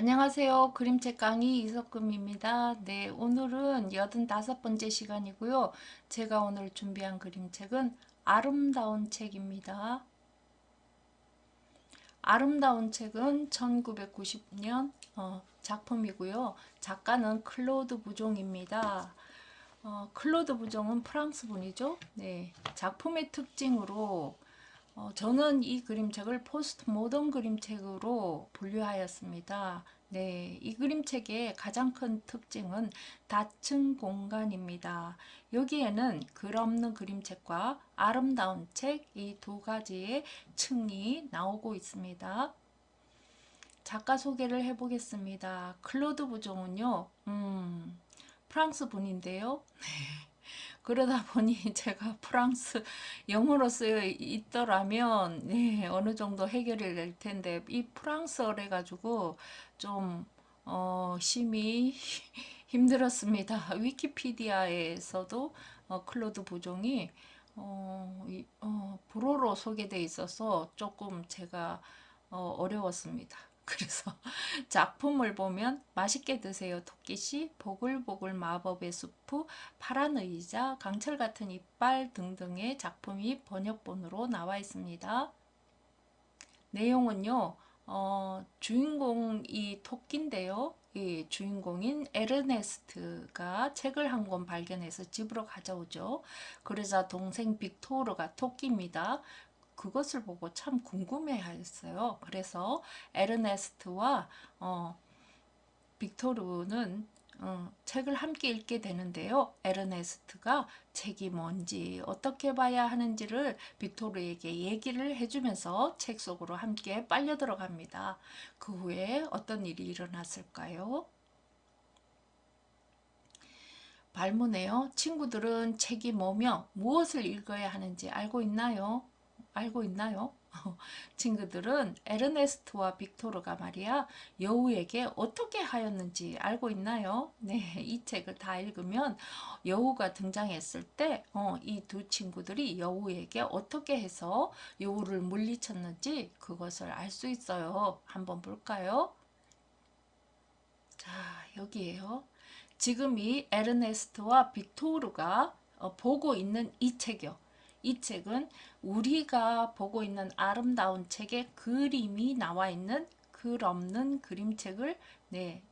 안녕하세요. 그림책 강의 이석금입니다. 네, 오늘은 85번째 시간이고요. 제가 오늘 준비한 그림책은 아름다운 책입니다. 아름다운 책은 1990년 어, 작품이고요. 작가는 클로드 부종입니다. 어, 클로드 부종은 프랑스 분이죠. 네, 작품의 특징으로 어, 저는 이 그림책을 포스트 모던 그림책으로 분류하였습니다. 네, 이 그림책의 가장 큰 특징은 다층 공간입니다. 여기에는 글 없는 그림책과 아름다운 책 이 두 가지의 층이 나오고 있습니다. 작가 소개를 해보겠습니다. 클로드 부종은요, 음, 프랑스 분인데요. 그러다 보니 제가 프랑스 영어로 쓰여 있더라면 네, 어느 정도 해결이 될 텐데 이 프랑스어를 해가지고 좀 어, 심히 힘들었습니다. 위키피디아에서도 어, 클로드 부종이 어, 이, 어, 불어로 소개돼 있어서 조금 제가 어, 어려웠습니다. 그래서 작품을 보면 맛있게 드세요 토끼씨, 보글보글 마법의 수프, 파란 의자, 강철 같은 이빨 등등의 작품이 번역본으로 나와 있습니다. 내용은요, 어, 주인공이 토끼인데요. 이 주인공인 에르네스트가 책을 한 권 발견해서 집으로 가져오죠. 그러자 동생 빅토르가 토끼입니다. 그것을 보고 참 궁금해하였어요. 그래서 에르네스트와 어, 빅토르는 어, 책을 함께 읽게 되는데요. 에르네스트가 책이 뭔지 어떻게 봐야 하는지를 빅토르에게 얘기를 해주면서 책 속으로 함께 빨려 들어갑니다. 그 후에 어떤 일이 일어났을까요? 발문해요. 친구들은 책이 뭐며 무엇을 읽어야 하는지 알고 있나요? 알고 있나요? 친구들은 에르네스트와 빅토르가 말이야 여우에게 어떻게 하였는지 알고 있나요? 네, 이 책을 다 읽으면 여우가 등장했을 때 이두 친구들이 여우에게 어떻게 해서 여우를 물리쳤는지 그것을 알 수 있어요. 한번 볼까요? 자, 여기에요. 지금 이 에르네스트와 빅토르가 어, 보고 있는 이 책이요. 이 책은 우리가 보고 있는 아름다운 책에 그림이 나와 있는 글 없는 그림책을 네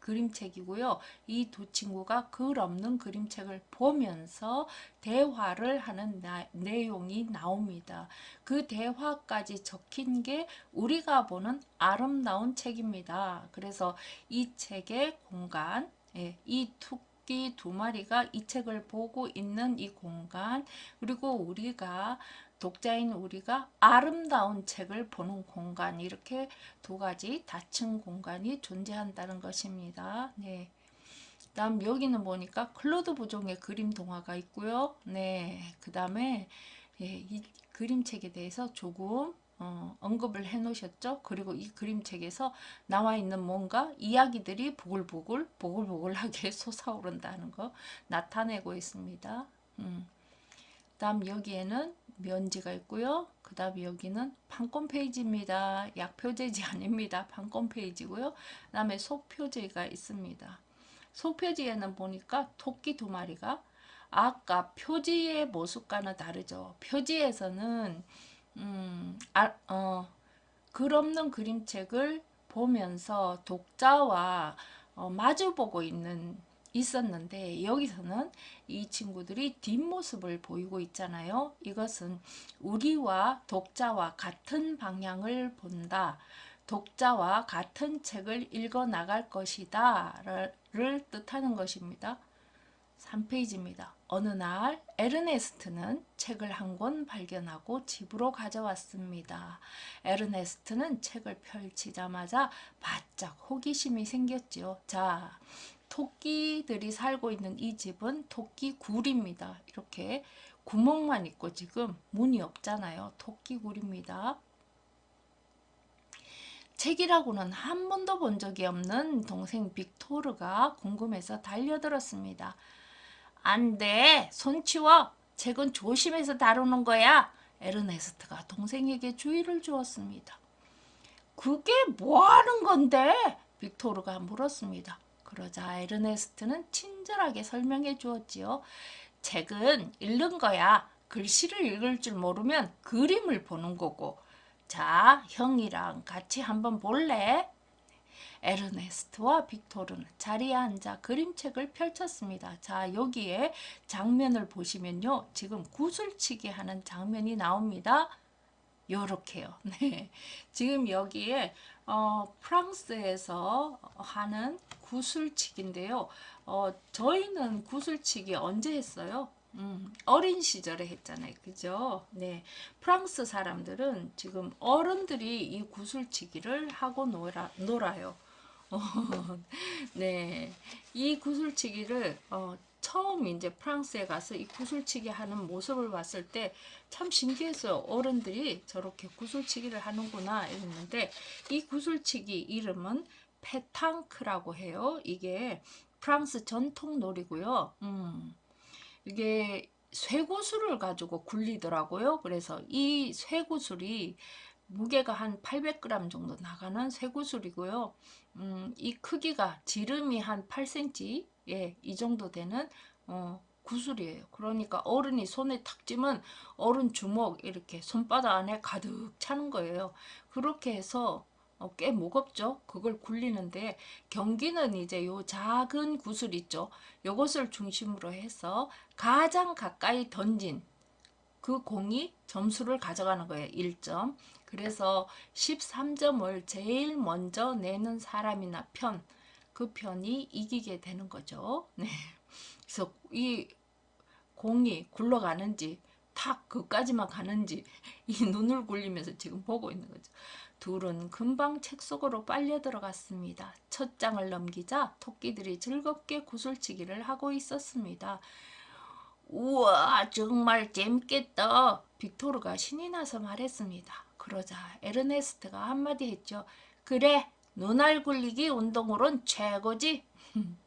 그림책이고요. 이 두 친구가 글 없는 그림책을 보면서 대화를 하는 나, 내용이 나옵니다. 그 대화까지 적힌 게 우리가 보는 아름다운 책입니다. 그래서 이 책의 공간, 예, 이 두, 토끼 두 마리가 이 책을 보고 있는 이 공간 그리고 우리가 독자인 우리가 아름다운 책을 보는 공간 이렇게 두 가지 다층 공간이 존재한다는 것입니다. 네. 다음 여기는 보니까 클로드 부종의 그림 동화가 있고요. 네. 그 다음에 예, 이 그림책에 대해서 조금 어, 언급을 해 놓으셨죠. 그리고 이 그림책에서 나와 있는 뭔가 이야기들이 보글보글 보글보글하게 솟아오른다는 거 나타내고 있습니다. 음. 다음 여기에는 면지가 있고요. 그 다음 여기는 판권 페이지입니다. 약표제지 아닙니다. 판권 페이지고요. 그 다음에 소표지가 있습니다. 소표지에는 보니까 토끼 두 마리가 아까 표지의 모습과는 다르죠. 표지에서는 음, 아, 어, 글 없는 그림책을 보면서 독자와 어, 마주보고 있는 있었는데 여기서는 이 친구들이 뒷모습을 보이고 있잖아요. 이것은 우리와 독자와 같은 방향을 본다. 독자와 같은 책을 읽어 나갈 것이다. 를 뜻하는 것입니다. 3페이지입니다. 어느 날 에르네스트는 책을 한 권 발견하고 집으로 가져왔습니다. 에르네스트는 책을 펼치자마자 바짝 호기심이 생겼지요. 자, 토끼들이 살고 있는 이 집은 토끼 굴입니다. 이렇게 구멍만 있고 지금 문이 없잖아요. 토끼 굴입니다. 책이라고는 한 번도 본 적이 없는 동생 빅토르가 궁금해서 달려들었습니다. 안 돼. 손 치워. 책은 조심해서 다루는 거야. 에르네스트가 동생에게 주의를 주었습니다. 그게 뭐 하는 건데? 빅토르가 물었습니다. 그러자 에르네스트는 친절하게 설명해 주었지요. 책은 읽는 거야. 글씨를 읽을 줄 모르면 그림을 보는 거고. 자, 형이랑 같이 한번 볼래? 에르네스트와 빅토르는 자리에 앉아 그림책을 펼쳤습니다. 자, 여기에 장면을 보시면요. 지금 구슬치기 하는 장면이 나옵니다. 요렇게요. 네. 지금 여기에 어, 프랑스에서 하는 구슬치기인데요. 어, 저희는 구슬치기 언제 했어요? 음, 어린 시절에 했잖아요. 그죠? 네. 프랑스 사람들은 지금 어른들이 이 구슬치기를 하고 놀아, 놀아요. 어, 네. 이 구슬치기를 어, 처음 이제 프랑스에 가서 이 구슬치기 하는 모습을 봤을 때 참 신기했어요. 어른들이 저렇게 구슬치기를 하는구나 이랬는데 이 구슬치기 이름은 페탕크라고 해요. 이게 프랑스 전통 놀이고요. 음, 이게 쇠구슬을 가지고 굴리더라고요. 그래서 이 쇠구슬이 무게가 한 800g 정도 나가는 쇠구슬이고요. 음, 이 크기가 지름이 한 8cm, 예, 이 정도 되는 어, 구슬이에요. 그러니까 어른이 손에 탁 쥐면 어른 주먹 이렇게 손바닥 안에 가득 차는 거예요. 그렇게 해서 어, 꽤 무겁죠. 그걸 굴리는데 경기는 이제 요 작은 구슬 있죠. 요것을 중심으로 해서 가장 가까이 던진 그 공이 점수를 가져가는 거예요. 1점. 그래서 13점을 제일 먼저 내는 사람이나 편, 그 편이 이기게 되는 거죠. 네. 그래서 이 공이 굴러가는지 탁 그까지만 가는지 이 눈을 굴리면서 지금 보고 있는 거죠. 둘은 금방 책 속으로 빨려 들어갔습니다. 첫 장을 넘기자 토끼들이 즐겁게 구슬치기를 하고 있었습니다. 우와 정말 재밌겠다. 빅토르가 신이 나서 말했습니다. 그러자 에르네스트가 한마디 했죠. 그래 눈알 굴리기 운동으론 최고지.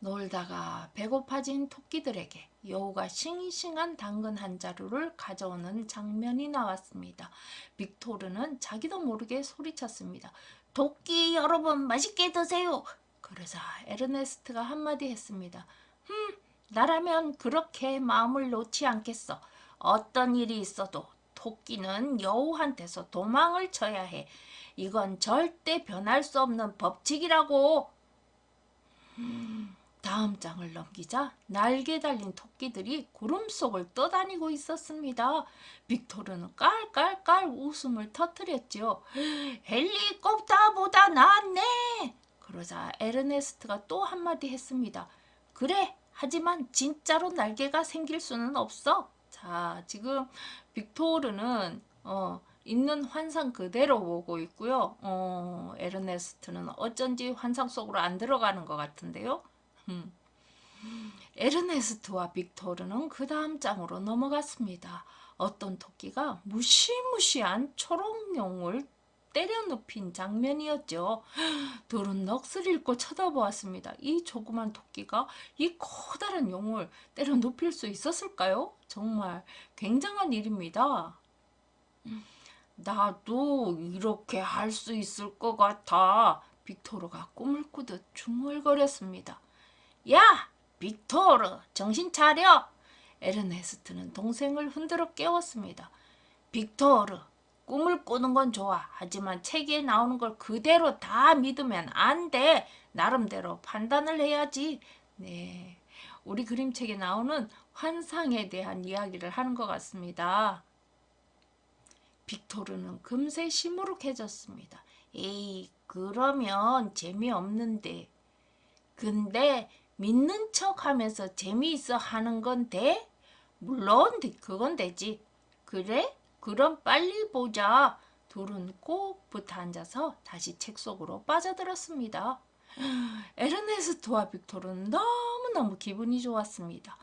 놀다가 배고파진 토끼들에게 여우가 싱싱한 당근 한 자루를 가져오는 장면이 나왔습니다. 빅토르는 자기도 모르게 소리쳤습니다. 토끼 여러분 맛있게 드세요. 그러자 에르네스트가 한마디 했습니다. 흠, 나라면 그렇게 마음을 놓지 않겠어. 어떤 일이 있어도 토끼는 여우한테서 도망을 쳐야 해. 이건 절대 변할 수 없는 법칙이라고. 음, 다음 장을 넘기자 날개 달린 토끼들이 구름 속을 떠다니고 있었습니다. 빅토르는 깔깔깔 웃음을 터뜨렸지요. 헬리콥터보다 낫네. 그러자 에르네스트가 또 한마디 했습니다. 그래, 하지만 진짜로 날개가 생길 수는 없어. 자, 지금 빅토르는 어, 있는 환상 그대로 보고 있고요. 어, 에르네스트는 어쩐지 환상 속으로 안 들어가는 것 같은데요. 음. 에르네스트와 빅토르는 그 다음 장으로 넘어갔습니다. 어떤 토끼가 무시무시한 초록용을 때려 눕힌 장면이었죠. 둘은 넋을 잃고 쳐다보았습니다. 이 조그만 토끼가 이 커다란 용을 때려 눕힐 수 있었을까요? 정말 굉장한 일입니다. 나도 이렇게 할 수 있을 것 같아. 빅토르가 꿈을 꾸듯 중얼거렸습니다. 야! 빅토르! 정신 차려! 에르네스트는 동생을 흔들어 깨웠습니다. 빅토르! 꿈을 꾸는 건 좋아. 하지만 책에 나오는 걸 그대로 다 믿으면 안 돼. 나름대로 판단을 해야지. 네. 우리 그림책에 나오는 환상에 대한 이야기를 하는 것 같습니다. 빅토르는 금세 시무룩해졌습니다. 에이, 그러면 재미없는데. 근데 믿는 척 하면서 재미있어 하는 건 돼? 물론 그건 되지. 그래? 그럼 빨리 보자. 둘은 꼭 붙어 앉아서 다시 책 속으로 빠져들었습니다. 에르네스트와 빅토르는 너무너무 기분이 좋았습니다.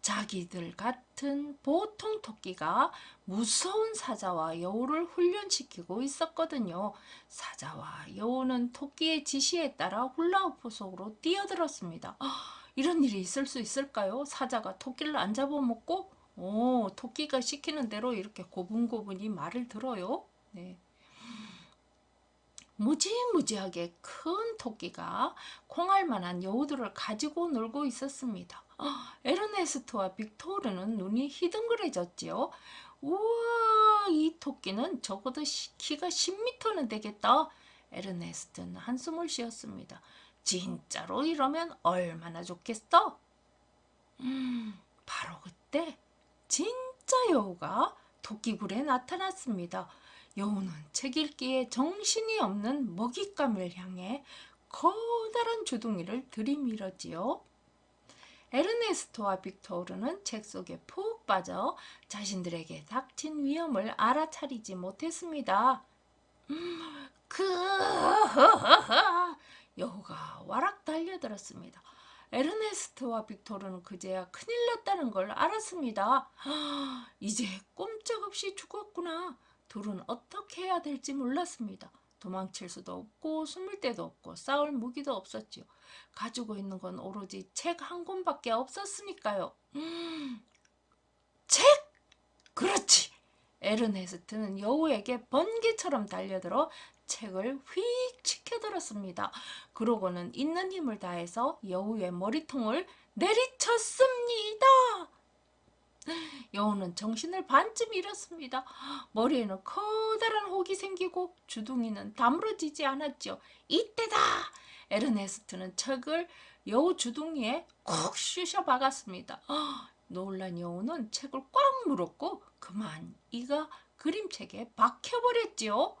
자기들 같은 보통 토끼가 무서운 사자와 여우를 훈련시키고 있었거든요. 사자와 여우는 토끼의 지시에 따라 훌라후프 속으로 뛰어들었습니다. 이런 일이 있을 수 있을까요? 사자가 토끼를 안 잡아먹고 오, 토끼가 시키는 대로 이렇게 고분고분히 말을 들어요. 네. 무지무지하게 큰 토끼가 콩알만한 여우들을 가지고 놀고 있었습니다. 아, 에르네스트와 빅토르는 눈이 희둥그레졌지요. 우와, 이 토끼는 적어도 시- 키가 10m는 되겠다. 에르네스트는 한숨을 쉬었습니다. 진짜로 이러면 얼마나 좋겠어? 음, 바로 그때 진짜 여우가 토끼굴에 나타났습니다. 여우는 책 읽기에 정신이 없는 먹잇감을 향해 커다란 주둥이를 들이밀었지요. 에르네스토와 빅토르는 책 속에 푹 빠져 자신들에게 닥친 위험을 알아차리지 못했습니다. 음, 그 여우가 와락 달려들었습니다. 에르네스트와 빅토르는 그제야 큰일 났다는 걸 알았습니다. 이제 꼼짝없이 죽었구나. 둘은 어떻게 해야 될지 몰랐습니다. 도망칠 수도 없고 숨을 데도 없고 싸울 무기도 없었지요. 가지고 있는 건 오로지 책 한 권밖에 없었으니까요. 음, 책! 그렇지! 에르네스트는 여우에게 번개처럼 달려들어 책을 휙 치켜들었습니다. 그러고는 있는 힘을 다해서 여우의 머리통을 내리쳤습니다. 여우는 정신을 반쯤 잃었습니다. 머리에는 커다란 혹이 생기고 주둥이는 다물어지지 않았죠. 이때다! 에르네스트는 책을 여우 주둥이에 콕 쑤셔 박았습니다. 놀란 여우는 책을 꽉 물었고 그만 이가 그림책에 박혀버렸지요.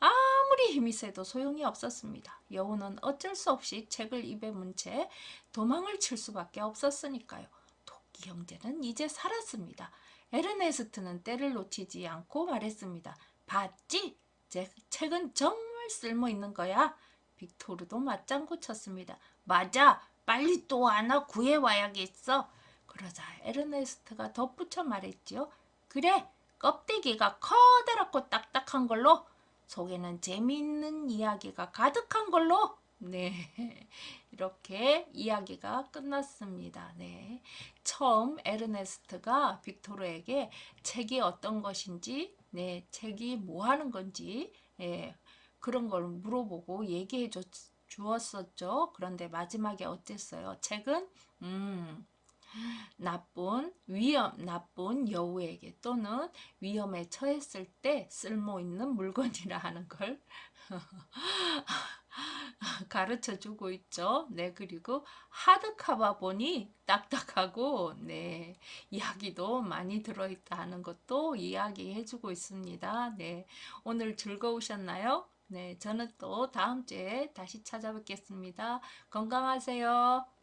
아무리 힘이 세도 소용이 없었습니다. 여우는 어쩔 수 없이 책을 입에 문 채 도망을 칠 수밖에 없었으니까요. 토끼 형제는 이제 살았습니다. 에르네스트는 때를 놓치지 않고 말했습니다. 봤지? 제 책은 정말 쓸모 있는 거야. 빅토르도 맞장구 쳤습니다. 맞아. 빨리 또 하나 구해와야겠어. 그러자 에르네스트가 덧붙여 말했지요. 그래. 껍데기가 커다랗고 딱딱한 걸로 속에는 재미있는 이야기가 가득한 걸로 네 이렇게 이야기가 끝났습니다. 네 처음 에르네스트가 빅토르에게 책이 어떤 것인지 네 책이 뭐 하는 건지 예, 그런 걸 물어보고 얘기해 줬, 주었었죠. 그런데 마지막에 어땠어요? 책은 음 나쁜 위험 나쁜 여우에게 또는 위험에 처했을 때 쓸모 있는 물건이라 하는 걸 가르쳐 주고 있죠. 네, 그리고 하드카바 보니 딱딱하고 네, 이야기도 많이 들어 있다 하는 것도 이야기해 주고 있습니다. 네. 오늘 즐거우셨나요? 네, 저는 또 다음 주에 다시 찾아뵙겠습니다. 건강하세요.